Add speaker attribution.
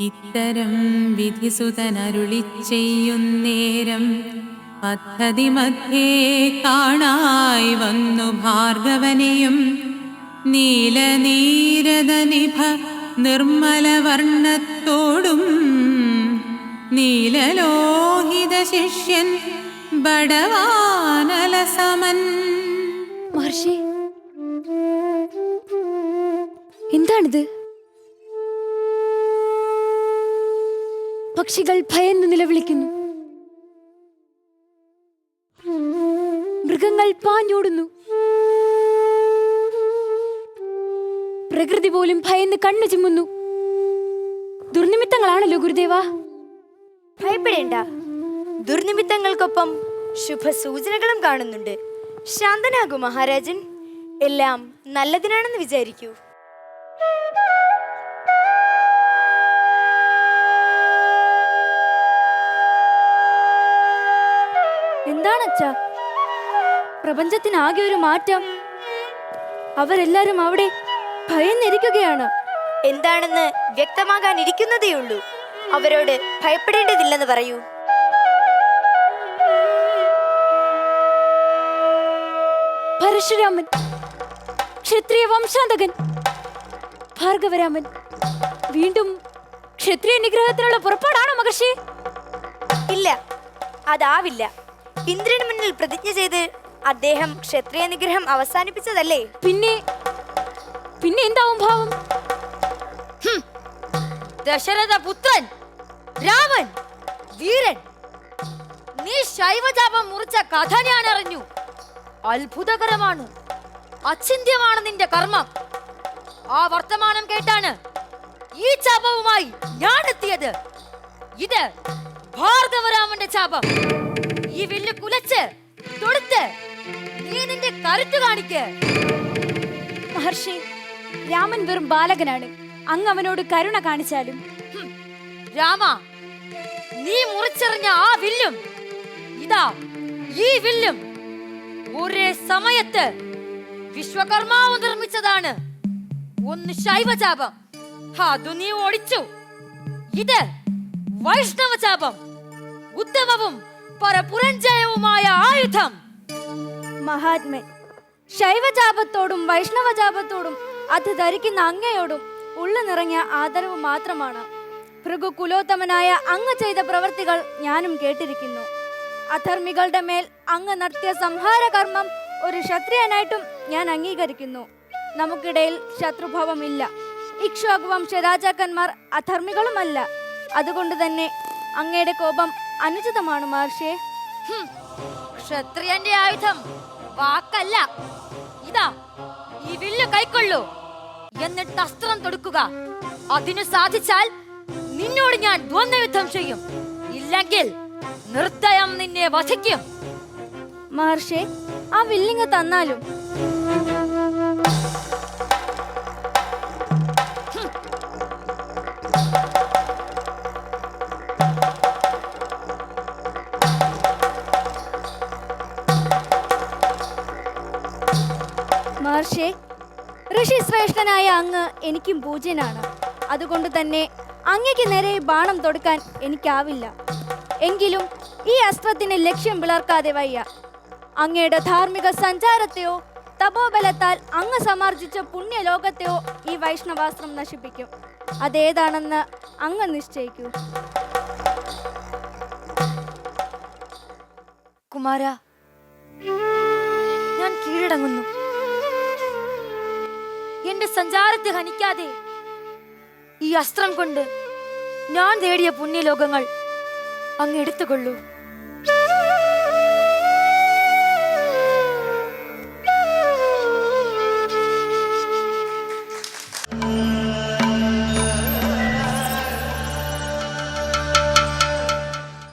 Speaker 1: ഇത്തരം വിധിസുതനരുളി ചെയ്യുന്നേരം പദ്ധതി മധ്യേ കാണായി വന്നു ഭാർഗവനെയും നീലനീരദനിഭ നിർമ്മലവർണത്തോടും നീലലോഹിത ശിഷ്യൻ ബടവാനലസമൻ.
Speaker 2: മഹർഷി എന്താണിത്? പക്ഷികൾ ഭയന്ന് നിലവിളിക്കുന്നു. മൃഗങ്ങൾ പാഞ്ഞോടുന്നു. പ്രകൃതി പോലും ഭയന്ന് കണ്ണു ചിമ്മുന്നു. ദുർനിമിത്തങ്ങളാണല്ലോ ഗുരുദേവ?
Speaker 3: ഭയപ്പെടേണ്ട. ദുർനിമിത്തങ്ങൾക്കൊപ്പം ശുഭസൂചനകളും കാണുന്നുണ്ട്. ശാന്തനാകൂ മഹാരാജൻ. എല്ലാം നല്ലതിനാണെന്ന് വിചാരിക്കൂ.
Speaker 2: എന്താണ് അച്ഛാ പ്രപഞ്ചത്തിനാകെ ഒരു മാറ്റം. അവരെല്ലാരും അവിടെ ഭയന്നിരിക്കുകയാണ്.
Speaker 3: എന്താണെന്ന് വ്യക്തമാകാൻ ഇരിക്കുന്നതേയുള്ളൂ അവരോട് ഭയപ്പെടേണ്ടതില്ലെന്ന് പറയൂ.
Speaker 2: പരശുരാമൻ ക്ഷത്രിയ വംശാന്തകൻ ഭാർഗവരാമൻ വീണ്ടും ക്ഷത്രിയ നിഗ്രഹത്തിനുള്ള പുറപ്പാടാണോ മഹർഷി?
Speaker 3: ഇല്ല അതാവില്ല. ഇന്ദ്രന് മുന്നിൽ പ്രതിജ്ഞ ചെയ്ത് അദ്ദേഹം ക്ഷത്രിയ നിഗ്രഹം അവസാനിപ്പിച്ചതല്ലേ?
Speaker 2: പിന്നെ പിന്നെ എന്താവും ഭാവം?
Speaker 4: ദശരഥ പുത്രൻ രാമൻ വീരൻ. നീ ശൈവജാപം മുറിച്ച കഥ ഞാൻ അറിഞ്ഞു അത്ഭുതകരമാണ്. അചിന്യമാണ് നിന്റെ കർമ്മം. ആ വർത്തമാനം കേട്ടാണ് ഈ ചാപവുമായി ഞാൻ എത്തിയത് ഇത് ഭാർഗവരാമന്റെ ചാപം. ഈ വില്ല് കുലച്ച് തൊടുത്ത് നീ നിന്റെ കരുത്ത് കാണിക്ക്.
Speaker 2: മഹർഷി രാമൻ വെറും ബാലകനാണ്. അങ്ങ് അവനോട് കരുണ കാണിച്ചാലും.
Speaker 4: രാമ നീ മുറിച്ചെറിഞ്ഞ ആ വില്ലും ഇതാ ഈ വില്ലും. ഒരേ സമയത്ത് വിശ്വകർമാവ് നിർമ്മിച്ചതാണ്. ഒന്ന് ശൈവചാപം അത് നീ ഓടിച്ചു. ഇത് വൈഷ്ണവചാപം ഉത്തമവും പരപുരഞ്ജയവുമായ ആയുധം.
Speaker 2: മഹാത്മൻ ശൈവജാപത്തോടും വൈഷ്ണവജാപത്തോടും അത് ധരിക്കുന്ന അങ്ങയോടും ഉള്ളു നിറഞ്ഞ ആദരവ് മാത്രമാണ്. ഭൃഗു കുലോത്തമനായ അങ്ങ് ചെയ്ത പ്രവൃത്തികൾ ഞാനും കേട്ടിരിക്കുന്നു. അധർമ്മികളുടെ മേൽ അങ്ങ് നടത്തിയ സംഹാര കർമ്മം ഒരു ക്ഷത്രിയനായിട്ടും ഞാൻ അംഗീകരിക്കുന്നു. നമുക്കിടയിൽ ശത്രുഭാവമില്ല. ഇക്ഷ്വാക് വംശ രാജാക്കന്മാർ അധർമ്മികളുമല്ല. അതുകൊണ്ട് തന്നെ അങ്ങയുടെ കോപം അനുചിതമാണ്
Speaker 4: മഹർഷേ. ക്ഷത്രിയന്റെ ആയുധം വാക്കല്ല. ഇതാ ഈ വില്ല് കൈക്കൊള്ളൂ. എന്നിട്ട് അസ്ത്രം തൊടുക്കുക. അതിനു സാധിച്ചാൽ നിന്നോട് ഞാൻ ദ്വന്ദ്വയുദ്ധം ചെയ്യും. ഇല്ലെങ്കിൽ നിർദ്ദയം നിന്നെ വധിക്കും.
Speaker 2: മഹർഷി ആ വില്ലിങ് തന്നാലും. മഹർഷി. ഋഷി ശ്രേഷ്ഠനായ അങ്ങ് എനിക്കും പൂജ്യനാണ്. അതുകൊണ്ട് തന്നെ അങ്ങയ്ക്ക് നേരെ ബാണം തൊടുക്കാൻ എനിക്കാവില്ല. എങ്കിലും ഈ അസ്ത്രത്തിന് ലക്ഷ്യം പിളർക്കാതെ വയ്യ. അങ്ങയുടെ ധാർമ്മിക സഞ്ചാരത്തെയോ തപോബലത്താൽ അങ്ങ് സമാർജിച്ച പുണ്യലോകത്തെയോ ഈ വൈഷ്ണവാസ്ത്രം നശിപ്പിക്കും. അതേതാണെന്ന് അങ്ങ് നിശ്ചയിക്കൂ.
Speaker 4: കുമാര ഞാൻ കീഴടങ്ങുന്നു. എന്റെ സഞ്ചാരത്തെ ഹനിക്കാതെ ഈ അസ്ത്രം കൊണ്ട് ഞാൻ നേടിയ പുണ്യലോകങ്ങൾ അങ്ങ് എടുത്തുകൊള്ളൂ.